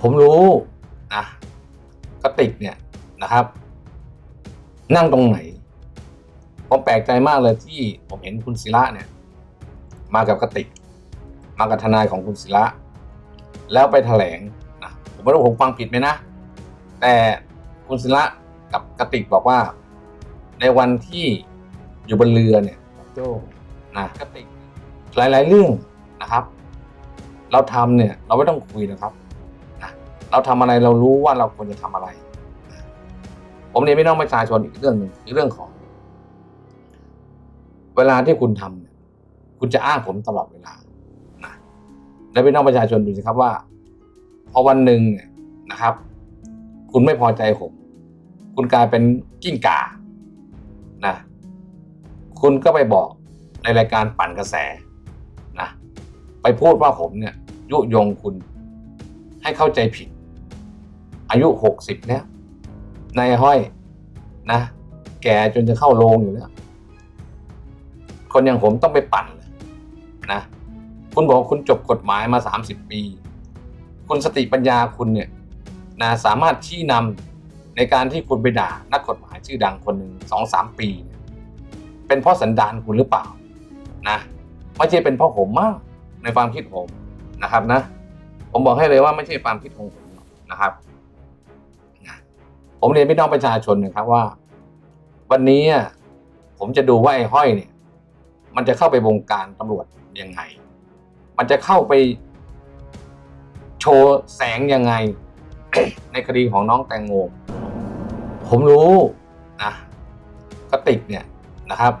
ผมรู้นะกระติกเนี่ยนะครับ นั่งตรงไหน ผมแปลกใจมากเลยที่ผมเห็นคุณศิระเนี่ย มากับกระติก มากับทนายของคุณศิระแล้วไปแถลงนะผมไม่รู้ผมฟังผิดไหมนะ แต่คุณศิระกับกระติกบอกว่า ในวันที่อยู่บนเรือเนี่ยโจ้นะกระติกหลาย ๆ เรื่องนะครับ เราทำเนี่ย เราไม่ต้องคุยนะครับนะ เราทำอะไรเรารู้ว่าเราควรจะทำอะไร ผมเรียนพี่น้องประชาชนอีกเรื่องหนึ่งคือเรื่องของ เวลาที่คุณทำเนี่ยคุณจะอ้างผมตลอดเวลานะแล้วพี่น้องประชาชนดูสิครับว่า พอวันหนึ่งเนี่ยนะครับ คุณไม่พอใจผม คุณกลายเป็นกิ้งก่านะคุณก็ไปบอกในรายการปั่นกระแสนะไปพูดว่าผมเนี่ยยุยงคุณให้เข้าใจผิด อายุหกสิบแล้วนายห้อยนะ แก่จนจะเข้าโรงอยู่แล้วคนอย่างผมต้องไปปั่นนะคุณบอกคุณจบกฎหมายมาสามสิบปี คุณสติปัญญาคุณเนี่ยนะสามารถชี้นำในการที่คุณไปด่านักกฎหมายชื่อดังคนหนึ่งสองสามปี เป็นเพราะสันดานคุณหรือเปล่านะไม่ใช่เป็นเพราะผมมากในความคิดผมนะครับนะ ผมบอกให้เลยว่าไม่ใช่ความคิดของผมนะครับ ผมเรียนพี่น้องประชาชนนะครับว่า วันนี้ผมจะดูว่าไอ้ห้อยเนี่ย มันจะเข้าไปวงการตำรวจยังไง มันจะเข้าไปโชว์แสงยังไง ในคดีของน้องแตงโมผมรู้นะกติกเนี่ยนะครับ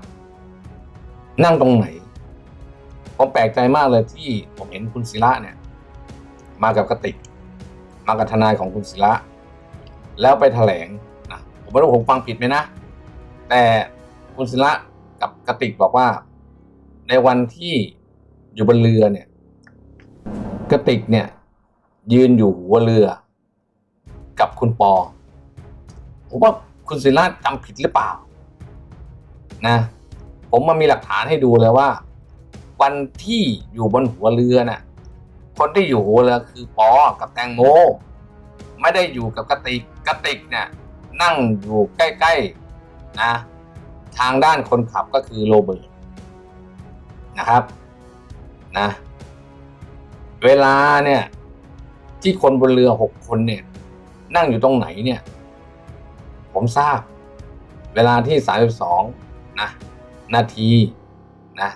นั่งตรงไหน ผมแปลกใจมากเลยที่ผมเห็นคุณศิระเนี่ย มากับกติก มากับทนายของคุณศิระ แล้วไปแถลงนะผมไม่รู้ผมฟังผิดไหมนะ แต่คุณศิระกับกระติกบอกว่า ในวันที่อยู่บนเรือเนี่ยกระติกเนี่ย ยืนอยู่หัวเรือ กับคุณปอ ผมว่าคุณศิระจำผิดหรือเปล่า นะ ผมมามีหลักฐานให้ดูเลยว่า วันที่อยู่บนหัวเรือน่ะ คนที่อยู่หัวเรือคือปอกับแตงโม ไม่ได้อยู่กับกระติกกระติกเนี่ยนั่งอยู่ใกล้ๆนะทางด้านคนขับก็คือโรเบิร์ตนะครับนะเวลาเนี่ยที่คนบนเรือหกคนเนี่ย นั่งอยู่ตรงไหนเนี่ย ผมทราบ เวลาที่สามสิบสองนะนาทีนะ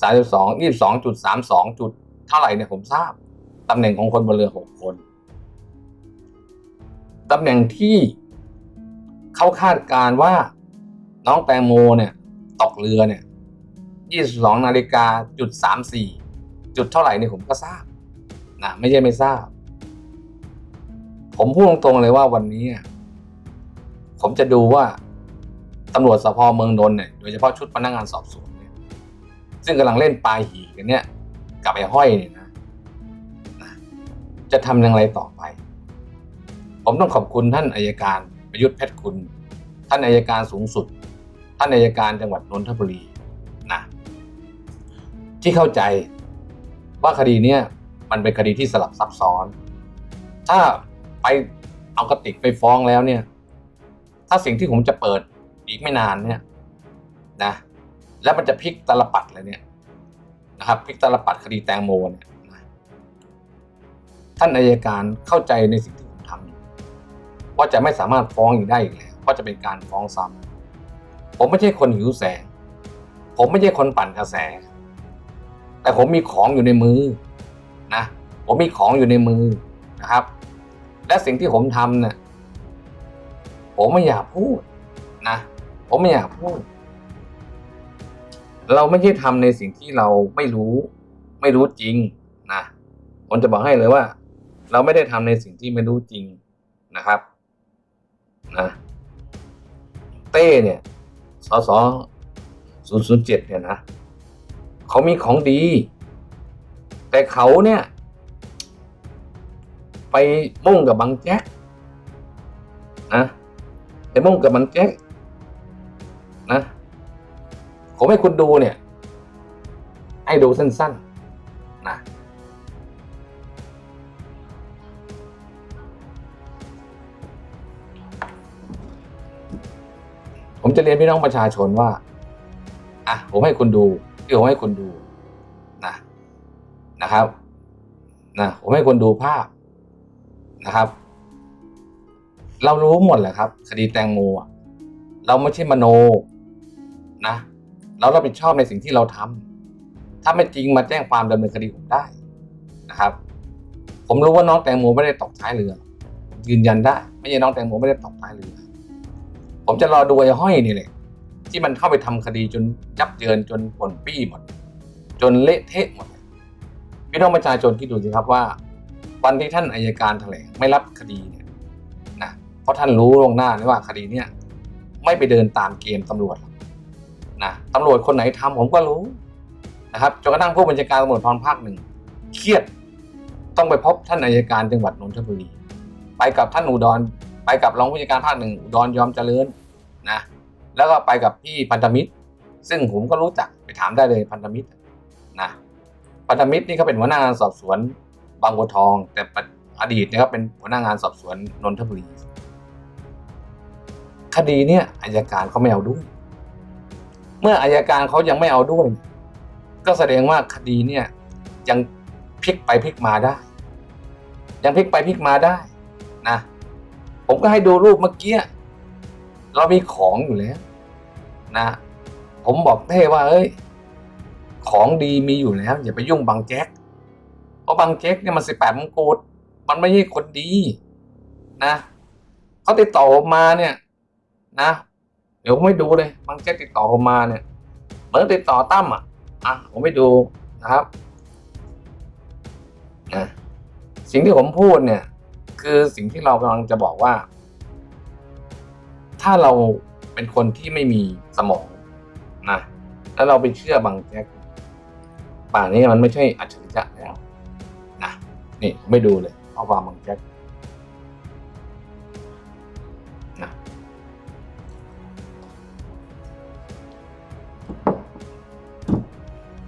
สามสิบสองยี่สิบสองจุดสามสองจุดเท่าไหร่เนี่ยผมทราบตำแหน่งของคนบนเรือหกคน ตำแหน่งที่เขาคาดการณ์ว่าน้องแตงโมเนี่ย ตกเรือเนี่ยยี่สิบสองนาฬิกาจุดสามสี่จุดเท่าไหร่เนี่ยผมก็ทราบนะไม่ใช่ไม่ทราบ ผมพูดตรงๆเลยว่าวันนี้ ผมจะดูว่าตำรวจสพเมืองนนท์เนี่ยโดยเฉพาะชุดพนักงานสอบสวนเนี่ย ซึ่งกำลังเล่นปลายหีกันเนี่ย กับไอ้ห้อยเนี่ยนะจะทำอย่างไรต่อไป ผมต้องขอบคุณท่านอายการประยุทธ์เพชรคุณ ท่านอายการสูงสุด ท่านอายการจังหวัดนนทบุรีนะที่เข้าใจว่าคดีเนี้ยมันเป็นคดีที่สลับซับซ้อน ถ้าไปเอากระติกไปฟ้องแล้วเนี่ย ถ้าสิ่งที่ผมจะเปิดอีกไม่นานเนี่ยนะ แล้วมันจะพลิกตลปัดเลยเนี่ยนะครับพลิกตลปัดคดีแตงโมเนี่ยท่านอายการเข้าใจในสิ่ง ว่าจะไม่สามารถฟ้องอีกได้อีกแล้วเพราะจะเป็นการฟ้องซ้ำผมไม่ใช่คนหิวแสง ผมไม่ใช่คนปั่นกระแส แต่ผมมีของอยู่ในมือนะ ผมมีของอยู่ในมือนะครับ และสิ่งที่ผมทำเนี่ยผมไม่อยากพูดนะ ผมไม่อยากพูด เราไม่ใช่ทำในสิ่งที่เราไม่รู้ ไม่รู้จริงนะผมจะบอกให้เลยว่า เราไม่ได้ทำในสิ่งที่ไม่รู้จริงนะครับ นะเต้เนี่ยสสศูนย์ศูนย์เจ็ดเนี่ยนะเขามีของดี แต่เขาเนี่ย ไปมุ่งกับบางแจ๊กนะไปมุ่งกับบางแจ๊กนะผมให้คุณดูเนี่ย ให้ดูสั้นๆ จะเรียนพี่น้องประชาชนว่า อะ ผมให้คุณดูที่ผมให้คุณดูนะนะครับนะผมให้คุณดูภาพนะครับ เรารู้หมดแหละครับ คดีแตงโมอะเราไม่ใช่มโนนะ เรารับผิดชอบในสิ่งที่เราทำถ้าไม่จริงมาแจ้งความดำเนินคดีผมได้นะครับ ผมรู้ว่าน้องแตงโมไม่ได้ตกท้ายเรือ ยืนยันได้ ไม่ใช่น้องแตงโมไม่ได้ตกท้ายเรือ ผมจะรอดูไอ้ห้อยนี่แหละที่มันเข้าไปทำคดีจนยับเยินจนผลปี้หมด จนเละเทะหมดพี่น้องประชาชนคิดดูสิครับว่า วันที่ท่านอายการแถลงไม่รับคดีเนี่ยนะเพราะท่านรู้ล่วงหน้าเลยว่าคดีเนี่ยไม่ไปเดินตามเกมตำรวจนะตำรวจคนไหนทำผมก็รู้นะครับจนกระทั่งผู้บัญชาการตำรวจทรภาคหนึ่งเครียดต้องไปพบท่านอายการจังหวัดนนทบุรีไปกับท่านอุดร ไปกับรองผู้จัดการภาคหนึ่งดอุดรยอมเจริญนะแล้วก็ไปกับพี่พันธมิตร ซึ่งผมก็รู้จักไปถามได้เลยพันธมิตรนะพันธมิตรนี่เขาเป็นหัวหน้างานสอบสวนบางบัวทอง แต่อดีตเนี่ยเขาเป็นหัวหน้างานสอบสวนนนทบุรีคดีเนี่ยอายการเขาไม่เอาด้วย เมื่ออายการเขายังไม่เอาด้วย ก็แสดงว่าคดีเนี่ยยังพลิกไปพลิกมาได้ ยังพลิกไปพลิกมาได้นะ ผมก็ให้ดูรูปเมื่อกี้ เรามีของอยู่แล้วนะ ผมบอกเท่ว่าเอ้ย ของดีมีอยู่แล้ว อย่าไปยุ่งบางแจ็คเพราะบางแจ็คเนี่ยมันสิบแปดมงกุฎมันไม่ใช่คนดีนะเขาติดต่อผมมาเนี่ย นะ เดี๋ยวผมไม่ดูเลยบางแจ็คติดต่อผมมาเนี่ยเหมือนติดต่อตั้มอะอะผมไม่ดูนะครับนะสิ่งที่ผมพูดเนี่ย คือสิ่งที่เรากำลังจะบอกว่า ถ้าเราเป็นคนที่ไม่มีสมองนะแล้วเราไปเชื่อบางแจ๊กป่านนี้มันไม่ใช่อัจฉริยะแล้วนะนี่ไม่ดูเลยข้อความบางแจ๊กนะ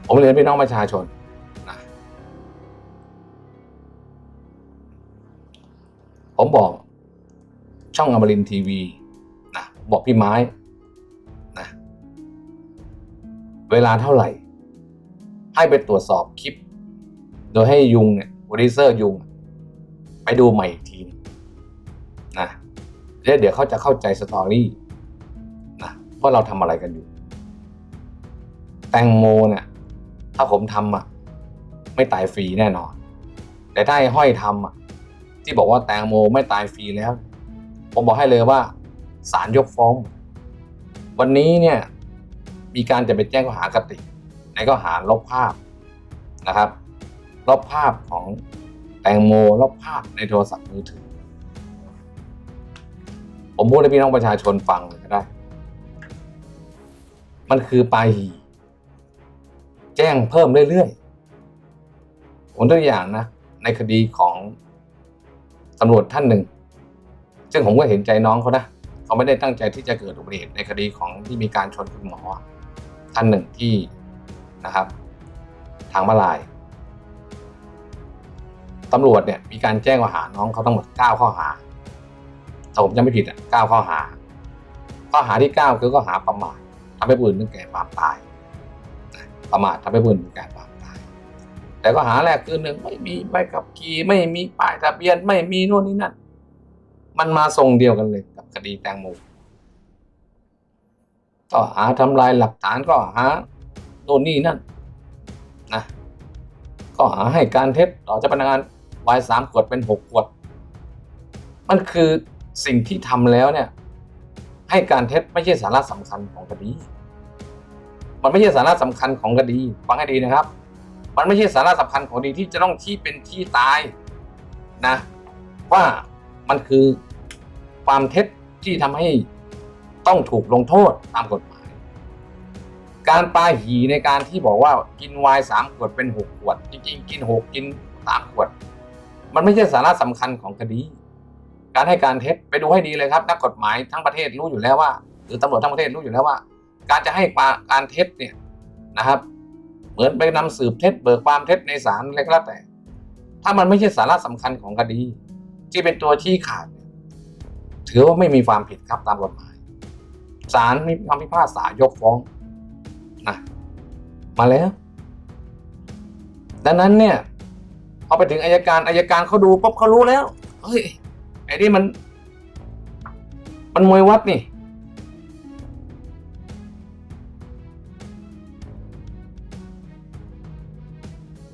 ผมเรียนพี่น้องประชาชน ผมบอกช่องอมรินทีวีนะบอกพี่ไม้นะเวลาเท่าไหร่ ให้ไปตรวจสอบคลิป โดยให้ยุงเนี่ยโปรดิวเซอร์ยุง ไปดูใหม่อีกทีนะแล้วเดี๋ยวเขาจะเข้าใจสตอรี่นะว่าเราทำอะไรกันอยู่ แตงโมเนี่ยถ้าผมทำอะ ไม่ตายฟรีแน่นอน แต่ถ้าไอ้ห้อยทำอะ ที่บอกว่าแตงโมไม่ตายฟรีแล้ว ผมบอกให้เลยว่าศาลยกฟ้อง วันนี้เนี่ยมีการจะไปแจ้งข้อหากติกในข้อหาลบภาพนะครับ ลบภาพของแตงโมลบภาพในโทรศัพท์มือถือ ผมพูดให้พี่น้องประชาชนฟังเลยก็ได้ มันคือปลายหีแจ้งเพิ่มเรื่อยๆผมตัวอย่างนะ ในคดีของ ตำรวจท่านหนึ่ง ซึ่งผมก็เห็นใจน้องเขานะเขาไม่ได้ตั้งใจที่จะเกิดอุบัติเหตุในคดีของที่มีการชนคุณหมอ ท่านหนึ่งที่นะครับ ทางมาลายตำรวจเนี่ยมีการแจ้งข้อหาน้องเขาทั้งหมดเก้าข้อหาถ้าผมจำไม่ผิดอะเก้าข้อหา ข้อหาที่เก้าคือข้อหาประมาททำให้ผู้อื่นถึงแก่ความตาย ประมาททำให้ผู้อื่นถึงแก่ความ แต่ข้อหาแรกคือหนึ่งไม่มีใบขับขี่ไม่มีป้ายทะเบียนไม่มีโน่นนี่นั่น มันมาทรงเดียวกันเลยกับคดีแตงโมก็หาทำลายหลักฐานก็หาโน่นนี่นั่นนะก็หาให้การเท็จต่อเจ้าพนักงานวายสามขวดเป็นหกขวด มันคือสิ่งที่ทำแล้วเนี่ย ให้การเท็จไม่ใช่สาระสำคัญของคดี มันไม่ใช่สาระสำคัญของคดีฟังให้ดีนะครับ มันไม่ใช่สาระสำคัญของคดีที่จะต้องที่เป็นที่ตายนะ ว่ามันคือความเท็จที่ทำให้ต้องถูกลงโทษตามกฎหมาย การปาหีในการที่บอกว่ากินไวน์สามขวดเป็นหกขวด จริงๆ กินหกกินสามขวด มันไม่ใช่สาระสำคัญของคดี การให้การเท็จไปดูให้ดีเลยครับ นักกฎหมายทั้งประเทศรู้อยู่แล้วว่า หรือตำรวจทั้งประเทศรู้อยู่แล้วว่า การจะให้การเท็จเนี่ยนะครับ เหมือนไปนำสืบเท็จเบิกความเท็จในศาลอะไรก็แล้วแต่ ถ้ามันไม่ใช่สาระสำคัญของคดี ที่เป็นตัวที่ขาดถือว่าไม่มีความผิดครับตามกฎหมายศาลมีคำพิพากษายกฟ้องนะมาแล้ว ดังนั้นเนี่ยพอไปถึงอายการอายการเขาดูปุ๊บเขารู้แล้วเฮ้ยไอ้นี่มัน มันมวยวัดนี่